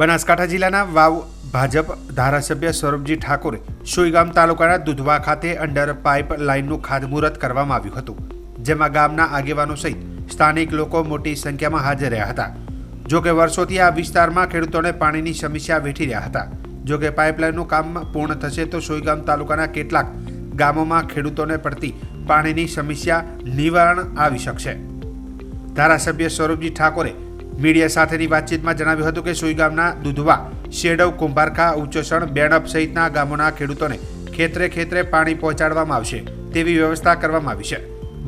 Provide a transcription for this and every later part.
બનાસકાંઠા જિલ્લાના વાવ ભાજપ ધારાસભ્ય સૌરભજી ઠાકોરે સુઈગામ તાલુકાના દુધવા ખાતે અંડર પાઇપ લાઇનનું ખાતમુહૂર્ત કરવામાં આવ્યું હતું, જેમાં ગામના આગેવાનો સહિત સ્થાનિક લોકો મોટી સંખ્યામાં હાજર રહ્યા હતા. જો કે વર્ષોથી આ વિસ્તારમાં ખેડૂતોને પાણીની સમસ્યા વેઠી રહ્યા હતા. જો કે પાઇપલાઇનનું કામ પૂર્ણ થશે તો સુઈગામ તાલુકાના કેટલાક ગામોમાં ખેડૂતોને પડતી પાણીની સમસ્યા નિવારણ આવી શકશે. ધારાસભ્ય સૌરભજી ઠાકોરે મીડિયા સાથેની વાતચીતમાં જણાવ્યું હતું કે સુઈગામના દુધવા, શેડવ, કુંભારખા ઉચ્ચસણ બેણપ સહિતના ગામોના ખેડૂતોને ખેતરે ખેતરે પાણી પહોંચાડવામાં આવશે તેવી વ્યવસ્થા કરવામાં આવી છે.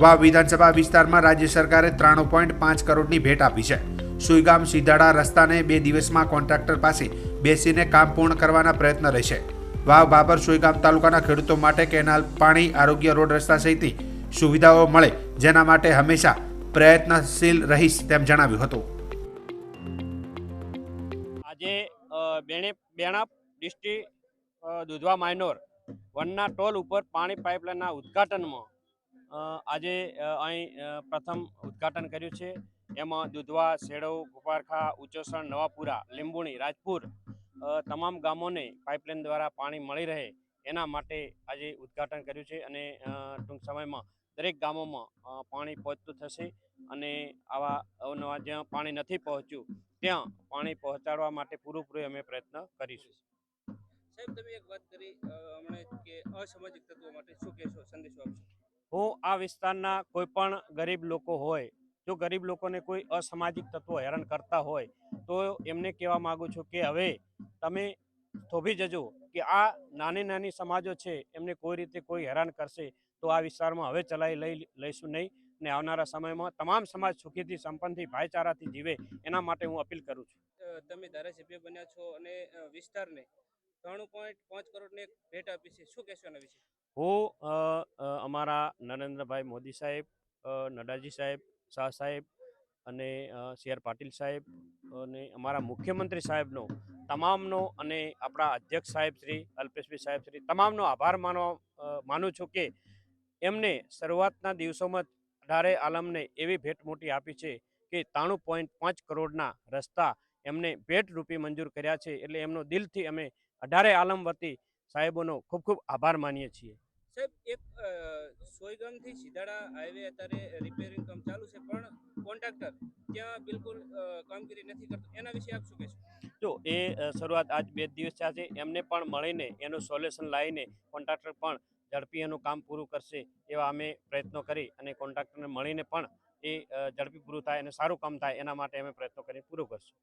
વાવ વિધાનસભા વિસ્તારમાં રાજ્ય સરકારે ત્રાણું પોઈન્ટ પાંચ કરોડની ભેટ આપી છે. સુઈગામ સીધાડા રસ્તાને બે દિવસમાં કોન્ટ્રાક્ટર પાસે બેસીને કામ પૂર્ણ કરવાના પ્રયત્ન રહેશે. વાવ બાબર સુઈગામ તાલુકાના ખેડૂતો માટે કેનાલ, પાણી, આરોગ્ય રોડ રસ્તા સહિતની સુવિધાઓ મળે, જેના માટે હંમેશા પ્રયત્નશીલ રહીશ તેમ જણાવ્યું હતું. બેણે બેણાપ ડિસ્ટ્રિક્ટ દુધવા માઇનોર વનના ટોલ ઉપર પાણી પાઇપલાઇનના ઉદ્ઘાટનમાં આજે અહીં પ્રથમ ઉદ્ઘાટન કર્યું છે. એમાં દુધવા શેડવ ગોપારખા ઉચોસણ નવાપુરા, લીંબુણી, રાજપુર તમામ ગામોને પાઇપલાઇન દ્વારા પાણી મળી રહે એના માટે આજે ઉદ્ઘાટન કર્યું છે અને ટૂંક સમયમાં દરેક ગામોમાં પાણી પહોંચતું થશે અને આવા અવનવા જ્યાં પાણી નથી પહોંચ્યું ત્યાં પાણી પહોંચાડવા માટે પૂરેપૂરો અમે પ્રયત્ન કરીશું. સાહેબ તમે એક વાત કરી હમણાં કે અસામાજિક તત્વો માટે શું કહેશો સંદેશો આપશો? હું આ વિસ્તારના કોઈ પણ ગરીબ લોકો હોય જો ગરીબ લોકોને કોઈ અસામાજિક તત્વો હેરાન કરતા હોય તો એમને કહેવા માગું છું કે હવે તમે થોભી જજો કે આ નાની નાની સમાજો છે એમને કોઈ રીતે કોઈ હેરાન કરશે તો આ વિસ્તારમાં હવે ચલાવી લઈ લઈશું નહીં. ને આવનારા સમયમાં તમામ સમાજ સુખીથી સંપન્નથી ભાઈચારાથી જીવે એના માટે હું અપીલ કરું છું. તમે ધારાસભ્ય બન્યા છો અને વિસ્તારને ત્રણ પોઈન્ટ પાંચ કરોડની ભેટ આપી છે. શું કહેશો એના વિશે? હું અમારા નરેન્દ્રભાઈ મોદી સાહેબ નડાજી સાહેબ શાહ સાહેબ અને સી આર પાટીલ સાહેબ અને અમારા મુખ્યમંત્રી સાહેબનો તમામનો અને આપણા અધ્યક્ષ સાહેબ શ્રી અલ્પેશભાઈ સાહેબ શ્રી તમામનો આભાર માનવા માનું છું કે એમને શરૂઆતના દિવસોમાં અઢારે આલમને એવી ભેટ મોટી આપી છે કે ત્રાણું પોઈન્ટ પાંચ કરોડના રસ્તા એમને ભેટ રૂપી મંજૂર કર્યા છે એટલે એમનો દિલથી અમે અઢારે આલમ વતી સાહેબોનો ખૂબ ખૂબ આભાર માનીએ છીએ. સાહેબ એક સોયગામથી સીધાડા હાઈવે અત્યારે રિપેરિંગ કામ ચાલુ છે પણ કોન્ટ્રાક્ટર ત્યાં બિલકુલ કામગીરી નથી કરતો. એના વિશે આપ શું કહેશો? જો એ શરૂઆત આજ બે દિવસ થયા છે. એમને પણ મળીને એનું સોલ્યુશન લાવીને કોન્ટ્રાક્ટર પણ ઝડપી એનું કામ પૂરું કરશે એવા અમે પ્રયત્નો કરી અને કોન્ટ્રાક્ટરને મળીને પણ એ ઝડપી પૂરું થાય અને સારું કામ થાય એના માટે અમે પ્રયત્નો કરી પૂરું કરશું.